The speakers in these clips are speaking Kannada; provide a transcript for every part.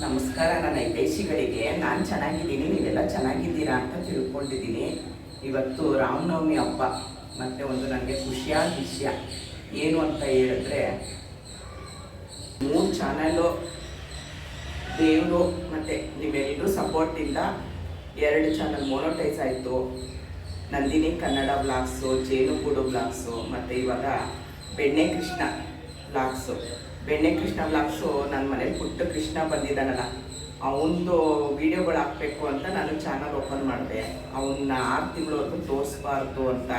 ನಮಸ್ಕಾರ, ನನ್ನ ಹಿತೈಷಿಗಳಿಗೆ. ನಾನು ಚೆನ್ನಾಗಿದ್ದೀನಿ, ನೀವೆಲ್ಲ ಚೆನ್ನಾಗಿದ್ದೀರಾ ಅಂತ ತಿಳ್ಕೊಂಡಿದ್ದೀನಿ. ಇವತ್ತು ರಾಮನವಮಿ ಹಬ್ಬ. ಮತ್ತು ಒಂದು ನನಗೆ ಖುಷಿಯಾದ ವಿಷಯ. ಏನು ಅಂತ ಹೇಳಿದ್ರೆ, ಮೂರು ಚಾನಲ್ಲು ದೇವರು ಮತ್ತು ನೀವೆಲ್ಲರೂ ಸಪೋರ್ಟಿಂದ ಎರಡು ಚಾನಲ್ ಮೋನೋಟೈಸ್ ಆಯಿತು. ನಂದಿನಿ ಕನ್ನಡ ಬ್ಲಾಗ್ಸು ಜೇನುಗೂಡು ಬ್ಲಾಗ್ಸು ಮತ್ತು ಇವಾಗ ಬೆಣ್ಣೆ ಕೃಷ್ಣ. ಬ್ಲಾಗ್ಸು ಬೆಣ್ಣೆ ಕೃಷ್ಣ ಬ್ಲಾಕ್ಸು ನನ್ನ ಮನೇಲಿ ಪುಟ್ಟ ಕೃಷ್ಣ ಬಂದಿದ್ದಾನಲ್ಲ ಅವನದು ವೀಡಿಯೋಗಳು ಹಾಕಬೇಕು ಅಂತ ನಾನು ಚಾನಲ್ ಓಪನ್ ಮಾಡಿದೆ. ಅವನ್ನ ಆರು ತಿಂಗಳವರೆಗೂ ತೋರಿಸ್ಬಾರ್ದು ಅಂತ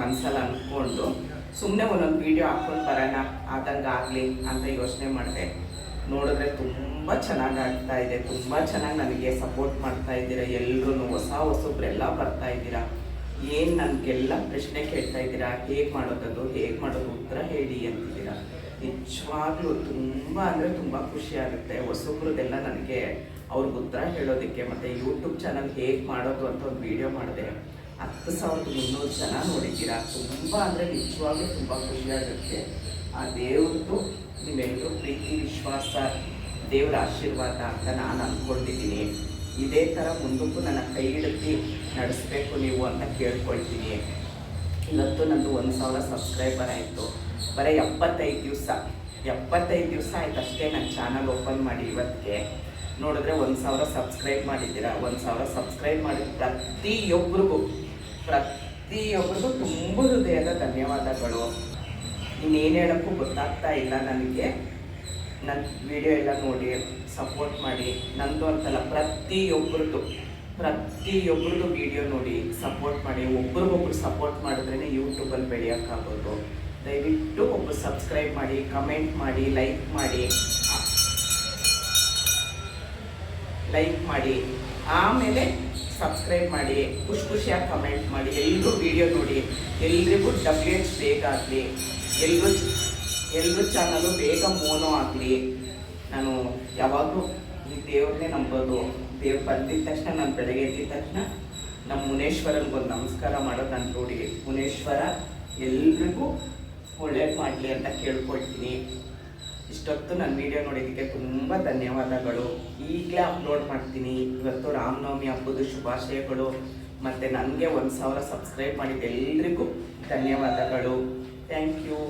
ಮನಸ್ಸಲ್ಲಿ ಅಂದ್ಕೊಂಡು ಸುಮ್ಮನೆ ಒಂದೊಂದು ವೀಡಿಯೋ ಹಾಕ್ಕೊಂಡು ಬರೋಣ ಆದಂಗೆ ಆಗಲಿ ಅಂತ ಯೋಚನೆ ಮಾಡಿದೆ. ನೋಡಿದ್ರೆ ತುಂಬ ಚೆನ್ನಾಗಿ ಆಗ್ತಾ ಇದೆ, ತುಂಬ ಚೆನ್ನಾಗಿ ನನಗೆ ಸಪೋರ್ಟ್ ಮಾಡ್ತಾ ಇದ್ದೀರಾ ಎಲ್ಲರೂ ಹೊಸ ಹೊಸಬ್ರೆಲ್ಲ ಬರ್ತಾ ಇದ್ದೀರಾ. ಏನು ನನಗೆಲ್ಲ ಪ್ರಶ್ನೆ ಕೇಳ್ತಾ ಇದ್ದೀರಾ? ಹೇಗೆ ಮಾಡೋದದು? ಹೇಗೆ ಮಾಡೋದು? ಉತ್ತರ ಹೇಳಿ ಅಂತಿದ್ದೀರಾ? ನಿಜವಾಗ್ಲೂ ತುಂಬ ಅಂದರೆ ತುಂಬ ಖುಷಿ ಆಗುತ್ತೆ. ಹೊಸಬ್ರದ್ದೆಲ್ಲ ನನಗೆ ಅವ್ರಿಗೆ ಉತ್ತರ ಹೇಳೋದಕ್ಕೆ ಮತ್ತು ಯೂಟ್ಯೂಬ್ ಚಾನಲ್ ಹೇಗೆ ಮಾಡೋದು ಅಂತ ಒಂದು ವಿಡಿಯೋ ಮಾಡಿದೆ. ಹತ್ತು ಸಾವಿರದ ಮುನ್ನೂರು ಜನ ನೋಡಿದ್ದೀರಾ? ತುಂಬ ಅಂದರೆ ನಿಜವಾಗ್ಲೂ ತುಂಬ ಖುಷಿ ಆಗುತ್ತೆ. ಆ ದೇವ್ರದ್ದು ನೀವೆಲ್ಲರೂ ಪ್ರೀತಿ, ವಿಶ್ವಾಸ, ದೇವರ ಆಶೀರ್ವಾದ ಅಂತ ನಾನು ಅಂದ್ಕೊಂಡಿದ್ದೀನಿ ಇದೇ ಥರ ಮುಂದಕ್ಕೂ ನನ್ನ ಕೈ ಹಿಡಿದು ನಡೆಸಬೇಕು ನೀವು ಅಂತ ಕೇಳ್ಕೊಳ್ತೀನಿ. ಇವತ್ತು ನಂದು ಒಂದು ಸಾವಿರ ಸಬ್ಸ್ಕ್ರೈಬರ್ ಆಯಿತು. ಬರೀ ಎಪ್ಪತ್ತೈದು ದಿವಸ ಎಪ್ಪತ್ತೈದು ದಿವಸ ಆಯ್ತು ಅಷ್ಟೇ ನನ್ನ ಚಾನಲ್ ಓಪನ್ ಮಾಡಿ ಇವತ್ತಿಗೆ. ನೋಡಿದ್ರೆ ಒಂದು ಸಾವಿರ ಸಬ್ಸ್ಕ್ರೈಬ್ ಮಾಡಿದ್ದೀರಾ? ಒಂದು ಸಾವಿರ ಸಬ್ಸ್ಕ್ರೈಬ್ ಮಾಡಿದ ಪ್ರತಿಯೊಬ್ಬರಿಗೂ ಪ್ರತಿಯೊಬ್ಬರಿಗೂ ತುಂಬ ಹೃದಯದ ಧನ್ಯವಾದಗಳು. ಇನ್ನೇನು ಹೇಳೋಕ್ಕೂ ಗೊತ್ತಾಗ್ತಾ ಇಲ್ಲ ನನಗೆ. ನನ್ನ ವಿಡಿಯೋ ಎಲ್ಲ ನೋಡಿ ಸಪೋರ್ಟ್ ಮಾಡಿ, ನಂದು ಅಂತಲ್ಲ ಪ್ರತಿಯೊಬ್ಬರದ್ದು ಪ್ರತಿಯೊಬ್ಬರದ್ದು ವಿಡಿಯೋ ನೋಡಿ ಸಪೋರ್ಟ್ ಮಾಡಿ. ಒಬ್ರಿಗೊಬ್ರು ಸಪೋರ್ಟ್ ಮಾಡಿದ್ರೇ ಯೂಟ್ಯೂಬಲ್ಲಿ ಬೆಳೆಯೋಕ್ಕಾಗೋದು. ದಯವಿಟ್ಟು ಒಬ್ಬರು ಸಬ್ಸ್ಕ್ರೈಬ್ ಮಾಡಿ ಕಮೆಂಟ್ ಮಾಡಿ ಲೈಕ್ ಮಾಡಿ. ಲೈಕ್ ಮಾಡಿ. ಆಮೇಲೆ ಸಬ್ಸ್ಕ್ರೈಬ್ ಮಾಡಿ. ಖುಷಿ ಖುಷಿಯಾಗಿ ಕಮೆಂಟ್ ಮಾಡಿ. ಎಲ್ಲರೂ ವಿಡಿಯೋ ನೋಡಿ. ಎಲ್ರಿಗೂ ಡಬ್ಲ್ಯೂ ಎಚ್ ಬೇಗ ಆಗಲಿ. ಎಲ್ಲರೂ ಎಲ್ಲರೂ ಚಾನಲು ಬೇಗ ಮೋನೋ ಆಗಲಿ. ನಾನು ಯಾವಾಗಲೂ ಈ ದೇವ್ರನ್ನೇ ನಂಬೋದು. ದೇವ್ರು ಬಂದಿದ್ದ ತಕ್ಷಣ, ನಾನು ಬೆಳಗ್ಗೆ ಎದ್ದಿದ ತಕ್ಷಣ ನಮ್ಮ ಮುನೇಶ್ವರನಿಗೊಂದು ನಮಸ್ಕಾರ ಮಾಡೋದು ನನ್ನ ನೋಡಿ ಮುನೇಶ್ವರ, ಎಲ್ರಿಗೂ ಒಳ್ಳೇದು ಮಾಡಲಿ ಅಂತ ಕೇಳ್ಕೊಳ್ತೀನಿ. ಇಷ್ಟೊತ್ತು ನನ್ನ ವಿಡಿಯೋ ನೋಡಿದ್ದಕ್ಕೆ ತುಂಬ ಧನ್ಯವಾದಗಳು. ಈಗಲೇ ಅಪ್ಲೋಡ್ ಮಾಡ್ತೀನಿ. ಇವತ್ತು ರಾಮನವಮಿ ಹಬ್ಬದ ಶುಭಾಶಯಗಳು. ಮತ್ತು ನನಗೆ ಒಂದು ಸಾವಿರ ಸಬ್ಸ್ಕ್ರೈಬ್ ಮಾಡಿದ ಎಲ್ರಿಗೂ ಧನ್ಯವಾದಗಳು. Thank you.